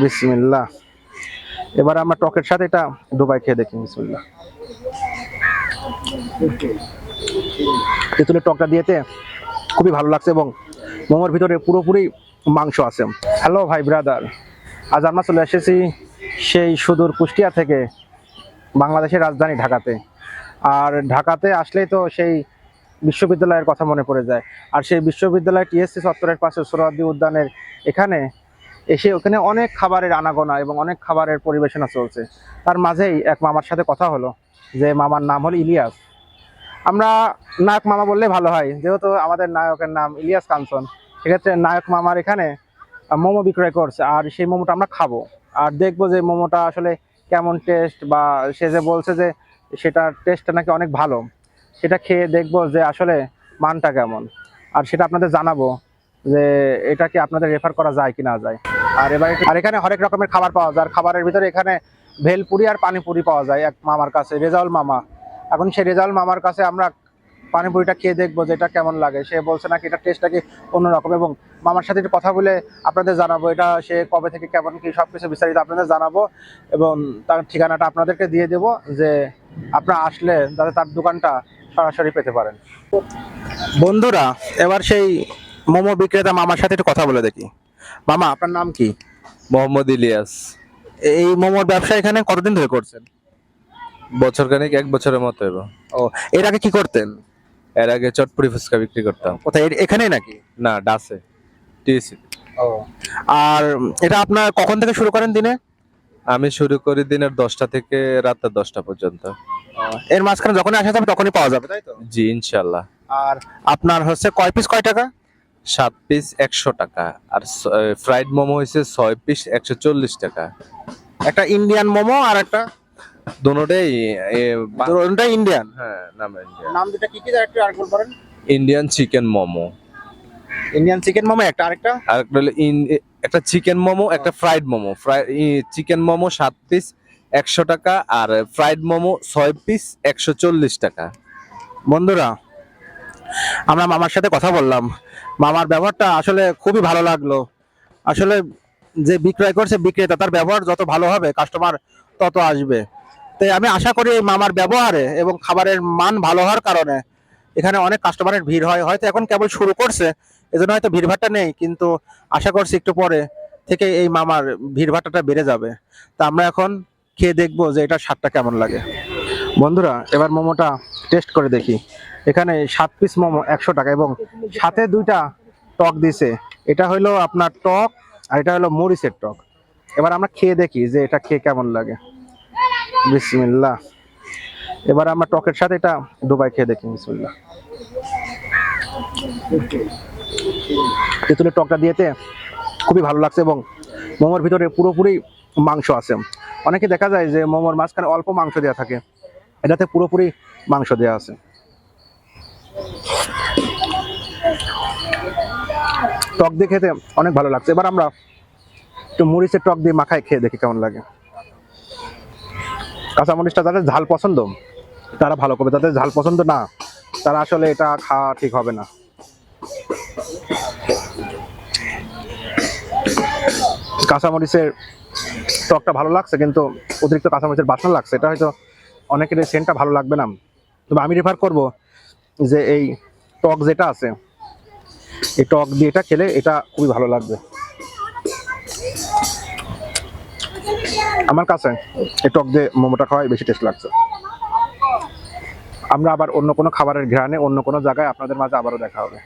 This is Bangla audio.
বিসমিল্লাহ। এবার আমরা টকের সাথে এটা দুবাই খেয়ে দেখি, বিসমিল্লাহ। তেঁতুলের টকটা দিয়েতে খুবই ভালো লাগছে এবং মোমোর ভিতরে পুরোপুরি মাংস আছে। হ্যালো ভাই ব্রাদার আজ আমরা চলে এসেছি সেই সুদূর কুষ্টিয়া থেকে বাংলাদেশের রাজধানী ঢাকাতে। আর ঢাকাতে আসলেই তো সেই বিশ্ববিদ্যালয়ের কথা মনে পড়ে যায়। আর সেই বিশ্ববিদ্যালয় টিএসসি চত্বরের পাশে সোহরাওয়ার্দী উদ্যানের এখানে এসে ওখানে অনেক খাবারের আনাগোনা এবং অনেক খাবারের পরিবেশনা চলছে। তার মাঝেই এক মামার সাথে কথা হলো, যে মামার নাম হলো ইলিয়াস। আমরা নায়ক মামা বললে ভালো হয়, যেহেতু আমাদের নায়কের নাম ইলিয়াস কাঞ্চন, সেক্ষেত্রে নায়ক মামার এখানে মোমো বিক্রয় করছে, আর সেই মোমোটা আমরা খাব। আর দেখব যে মোমোটা আসলে কেমন টেস্ট বা সে যে বলছে যে সেটার টেস্টটা নাকি অনেক ভালো। সেটা খেয়ে দেখব যে আসলে মানটা কেমন। আর সেটা আপনাদের জানাব। যে এটা কি আপনাদের রেফার করা যায় কি না যায়? আর এবার আর এখানে হরেক রকমের খাবার পাওয়া যায়। আর খাবারের ভিতরে এখানে ভেলপুরি আর পানিপুরি পাওয়া যায় এক মামার কাছে, রেজাউল মামা। এখন সেই রেজাউল মামার কাছে আমরা পানিপুরিটা খেয়ে দেখব যে এটা কেমন লাগে। সে বলছে নাকি এটা টেস্টটা কি অন্যরকম। এবং মামার সাথে কথা বলে আপনাদের জানাব এটা সে কবে থেকে কেমন কি সব কিছু বিস্তারিত আপনাদের জানাব। এবং তার ঠিকানাটা আপনাদেরকে দিয়ে দেবো যে আপনারা আসলে যাতে তার দোকানটা সরাসরি পেতে পারেন। বন্ধুরা, এবার সেই মোমো বিক্রেতা মামার সাথে একটু কথা বলে দেখি। মামা আপনার নাম কি? মোহাম্মদ ইলিয়াস। এই মোমোর ব্যবসা এখানে কতদিন ধরে করছেন? বছর খানিক এক বছরের মতো এবার ও এর আগে কি করতেন? এর আগে চটপুরি ফুচকা বিক্রি করতাম। কোথায় এ- এখানেই নাকি? না ডাসে টিএসি ও আর এটা আপনার কখন থেকে শুরু করেন দিনে? আমি শুরু করি দিনের দশটা থেকে রাতের দশটা পর্যন্ত। এর মাঝখানে যখনই আসা যাবে তখনই পাওয়া যাবে তাই তো? জি ইনশাল্লাহ। আর আপনার হচ্ছে কয় পিস কয় টাকা? সাত পিস একশো টাকা। আর ফ্রাইড মোমো হয়েছে ছয় পিস একশো চল্লিশ টাকা। একটা ইন্ডিয়ান মোমো আর একটা দুটোটা ইন্ডিয়ান হ্যাঁ নাম ইন্ডিয়ান নাম দুটা কি কি? একটু আর বলেন। Indian chicken momo. Indian chicken momo একটা আরেকটা? আর একটা হলো ইন- একটা চিকেন মোমো একটা fried momo. Fry chicken momo সাত পিস একশো টাকা আর ফ্রাইড মোমো ছয় পিস একশো চল্লিশ টাকা। বন্ধুরা আমরা মামার সাথে কথা বললাম। মামার ব্যবহারটা আসলে খুবই ভালো লাগল। আসলে যে বিক্রয় করছে বিক্রেতা, তার ব্যবহার যত ভালো হবে কাস্টমার তত আসবে। তাই আমি আশা করি এই মামার ব্যবহারে এবং খাবারের মান ভালো হওয়ার কারণে এখানে অনেক কাস্টমারের ভিড় হয়। হয়তো এখন কেবল শুরু করছে, এজন্য হয়তো ভিড়ভাট্টা নেই, কিন্তু আশা করছি একটু পরে থেকে এই মামার ভিড়ভাট্টাটা বেড়ে যাবে। তা আমরা এখন খেয়ে দেখব যে এটা স্বাদটা কেমন লাগে। বন্ধুরা, এবার মোমোটা টেস্ট করে দেখি। এখানে সাত পিস মোমো একশো টাকা এবং সাথে দুইটা টক দিছে। এটা হলো আপনার টক আর এটা হলো মরিচের টক। এবার আমরা খেয়ে দেখি যে এটা খেয়ে কেমন লাগে। বিসমিল্লাহ। এবার আমরা টকের সাথে এটা দুবাই খেয়ে দেখি, বিসমিল্লাহ। তেঁতুলের টকটা দিয়েতে খুবই ভালো লাগছে এবং মোমোর ভিতরে পুরোপুরি মাংস আছে। অনেকে দেখা যায় যে মোমোর মাঝখানে অল্প মাংস দেওয়া থাকে। এটাতে পুরোপুরি মাংস দেওয়া আছে। টক দিয়ে খেতে অনেক ভালো লাগছে। এবার আমরা একটু মরিচের টক দিয়ে মাখায় খেয়ে দেখি কেমন লাগে। কাঁচা মরিচটা যাদের ঝাল পছন্দ, তারা ভালো করবে। যাদের ঝাল পছন্দ না, তারা আসলে এটা খাওয়া ঠিক হবে না। কাঁচামরিচের টকটা ভালো লাগছে, কিন্তু অতিরিক্ত কাঁচামরিচের বাসনা লাগছে। এটা হয়তো অনেকের এই সেন্টটা ভালো লাগবে না। তবে আমি রেফার করব যে এই টক যেটা আছে, এই টক দিয়ে এটা খেলে এটা খুবই ভালো লাগবে। আমার কাছে এই টক দিয়ে মোমোটা খাওয়াই বেশি টেস্ট লাগছে। আমরা আবার অন্য কোনো খাবারের ঘ্রাণে অন্য কোনো জায়গায় আপনাদের মাঝে আবারও দেখা হবে।